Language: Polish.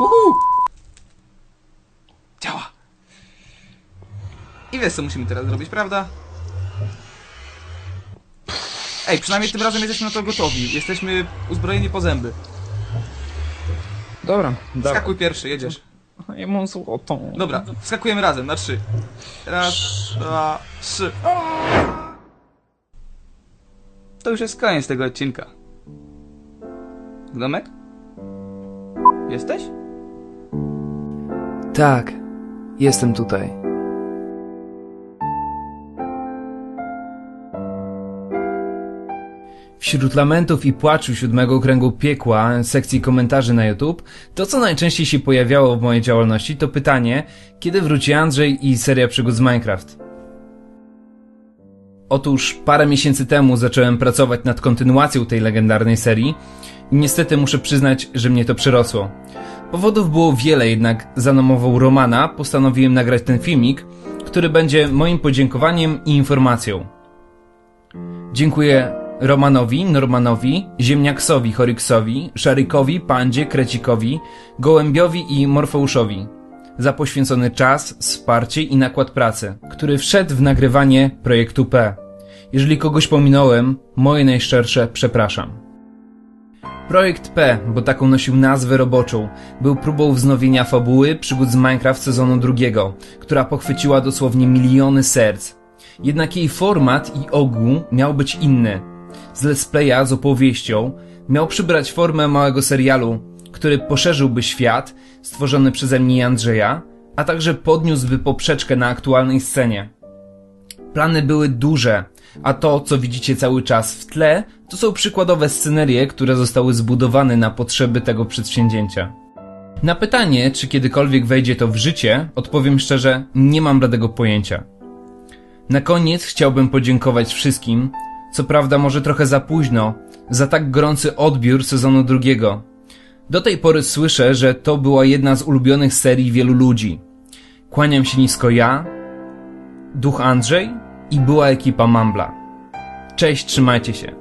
Uhu! Działa! I wiesz co musimy teraz zrobić, prawda? Ej, przynajmniej tym razem jesteśmy na to gotowi. Jesteśmy uzbrojeni po zęby. Dobra, dobra. Skakuj pierwszy, jedziesz. Ja mam złotą. Dobra, wskakujemy razem, na trzy. Raz, dwa, trzy. To już jest koniec tego odcinka. Gnomek? Jesteś? Tak, jestem tutaj. Wśród lamentów i płaczu siódmego kręgu piekła, sekcji komentarzy na YouTube, to co najczęściej się pojawiało w mojej działalności to pytanie, kiedy wróci Andrzej i seria przygód z Minecraft. Otóż parę miesięcy temu zacząłem pracować nad kontynuacją tej legendarnej serii i niestety muszę przyznać, że mnie to przerosło. Powodów było wiele, jednak za namową Romana postanowiłem nagrać ten filmik, który będzie moim podziękowaniem i informacją. Dziękuję Romanowi, Normanowi, Ziemniaksowi, Horyksowi, Szarykowi, Pandzie, Krecikowi, Gołębiowi i Morfeuszowi za poświęcony czas, wsparcie i nakład pracy, który wszedł w nagrywanie projektu P. Jeżeli kogoś pominąłem, moje najszczersze przepraszam. Projekt P, bo taką nosił nazwę roboczą, był próbą wznowienia fabuły przygód z Minecraft sezonu drugiego, która pochwyciła dosłownie miliony serc. Jednak jej format i ogół miał być inny. Z let's playa z opowieścią miał przybrać formę małego serialu, który poszerzyłby świat stworzony przeze mnie i Andrzeja, a także podniósłby poprzeczkę na aktualnej scenie. Plany były duże, a to, co widzicie cały czas w tle, to są przykładowe scenerie, które zostały zbudowane na potrzeby tego przedsięwzięcia. Na pytanie, czy kiedykolwiek wejdzie to w życie, odpowiem szczerze, nie mam bladego pojęcia. Na koniec chciałbym podziękować wszystkim, co prawda może trochę za późno, za tak gorący odbiór sezonu drugiego. Do tej pory słyszę, że to była jedna z ulubionych serii wielu ludzi. Kłaniam się nisko ja, duch Andrzej i była ekipa Mambla. Cześć, trzymajcie się.